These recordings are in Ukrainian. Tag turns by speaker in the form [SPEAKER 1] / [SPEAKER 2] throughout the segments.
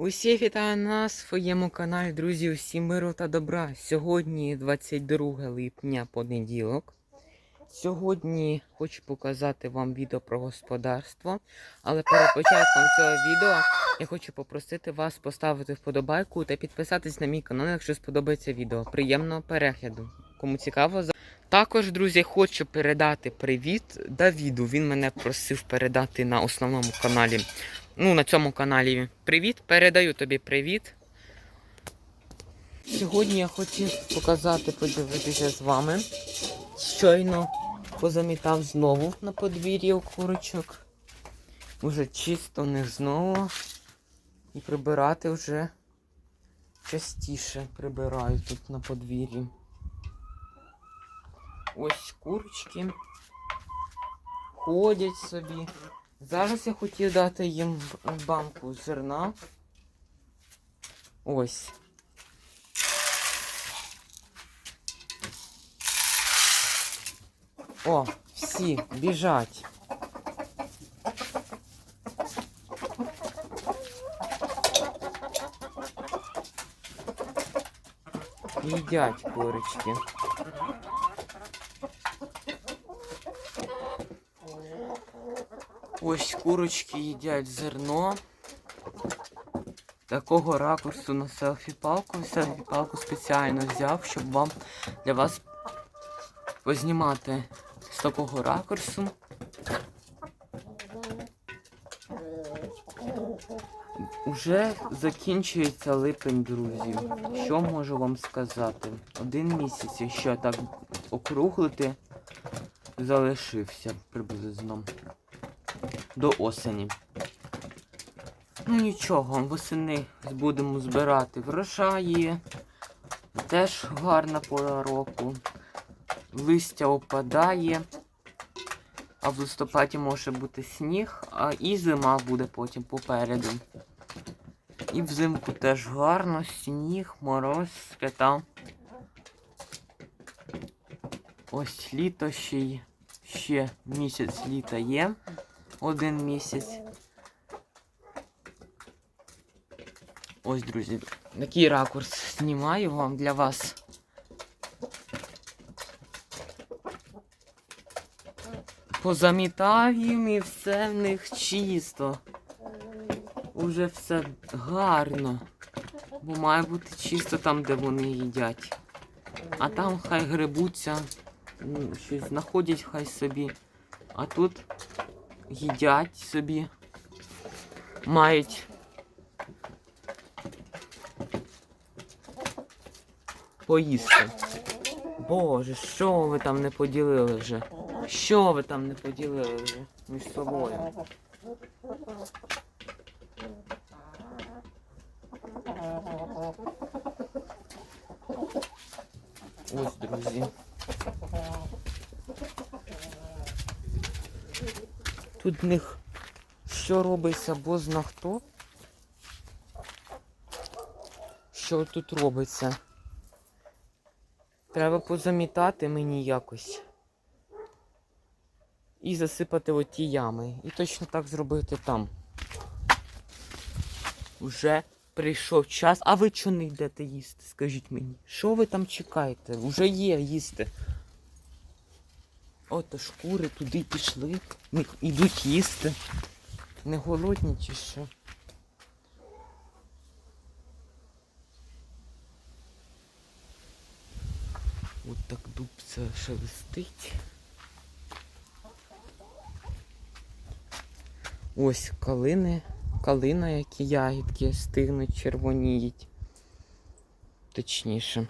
[SPEAKER 1] Усі вітаю на своєму каналі, друзі, усім миру та добра. Сьогодні 22 липня, понеділок. Сьогодні хочу показати вам відео про господарство. Але перед початком цього відео я хочу попросити вас поставити вподобайку та підписатись на мій канал, якщо сподобається відео. Приємного перегляду. Кому цікаво, також, друзі, хочу передати привіт Давіду. Він мене просив передати на основному каналі ну, на цьому каналі привіт. Передаю тобі привіт. Сьогодні я хотів показати, подивитися з вами. Щойно позамітав знову на подвір'ї у курочок. Уже чисто них знову. І прибирати вже частіше прибираю тут на подвір'ї. Ось курочки ходять собі. Зараз я хотів дати їм банку зерна. Ось. О, всі біжать. Їдять курочки. Ось курочки їдять зерно. Такого ракурсу на селфі-палку. Селфі-палку спеціально взяв, щоб вам для вас познімати з такого ракурсу. Уже закінчується липень, друзі. Що можу вам сказати? Один місяць, якщо так округлити, залишився приблизно до осені. Ну нічого, восени будемо збирати врожаї. Теж гарна пора року. Листя опадає. А в листопаді може бути сніг, а і зима буде потім попереду. І взимку теж гарно, сніг, мороз, свята. Ось літо ще, ще місяць літа є. Один місяць. Ось, друзі, такий ракурс знімаю вам для вас. Позамітав їм і все в них чисто. Уже все гарно. Бо має бути чисто там, де вони їдять. А там хай грибуться, щось знаходять хай собі. А тут їдять собі. Мають поїсти. Боже, що ви там не поділили вже? Що ви там не поділили вже між собою? Ось, друзі. Тут в них що робиться, бо зна хто? Що тут робиться? Треба позамітати мені якось. І засипати оті ями. І точно так зробити там. Уже прийшов час. А ви чого не йдете їсти? Скажіть мені. Що ви там чекаєте? Уже є їсти. Ото шкури туди пішли. Ідуть їсти. Не голодні чи що? От так дуб це шелестить. Ось калини, калина, які ягідки стигнуть, червоніють. Точніше.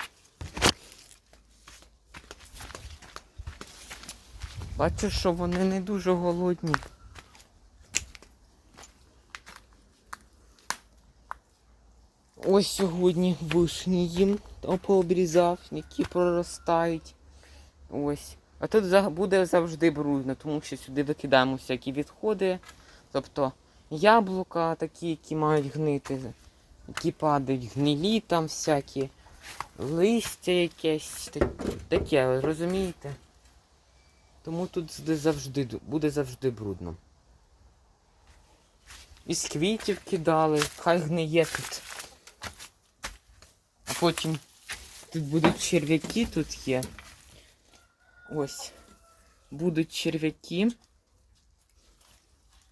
[SPEAKER 1] Бачу, що вони не дуже голодні. Ось сьогодні вишні їм пообрізав, які проростають. Ось. А тут буде завжди брудно, тому що сюди викидаємо всякі відходи. Тобто яблука такі, які мають гнити, які падають, гнилі там всякі, листя якесь, таке, розумієте? Тому тут завжди, буде завжди брудно. із квітів кидали, хай гниє тут. А потім тут будуть черв'яки, тут є. Ось. Будуть черв'яки.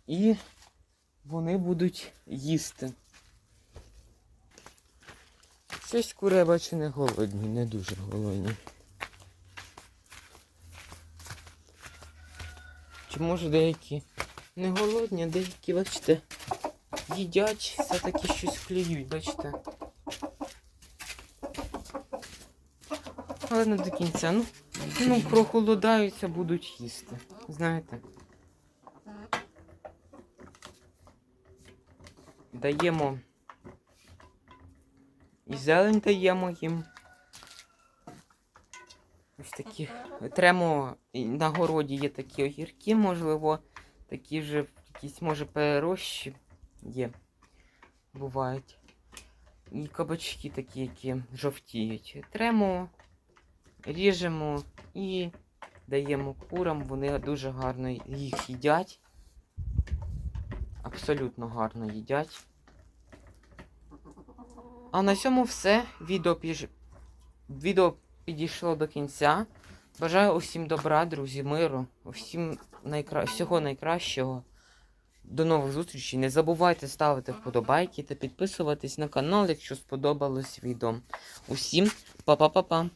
[SPEAKER 1] І вони будуть їсти. Щось кури, бачу, не голодні, не дуже голодні. Чи може деякі не голодні, а деякі, бачите, їдять, все-таки щось клюють, бачите. Але не до кінця. Ну, ну прохолодаються, будуть їсти. Знаєте. Даємо і зелень даємо їм. Ось такі. Тремо на городі є такі огірки, можливо, такі вже якісь, може, перерощі є. Бувають. І кабачки такі, які жовтіють. Тремо, ріжемо і даємо курам. Вони дуже гарно їх їдять. Абсолютно гарно їдять. А на цьому все. Відео, піж... Відео підійшло до кінця. Бажаю усім добра, друзі, миру, усім найкра... всього найкращого. До нових зустрічей. Не забувайте ставити вподобайки та підписуватись на канал, якщо сподобалось відео. Усім па-па-па-па!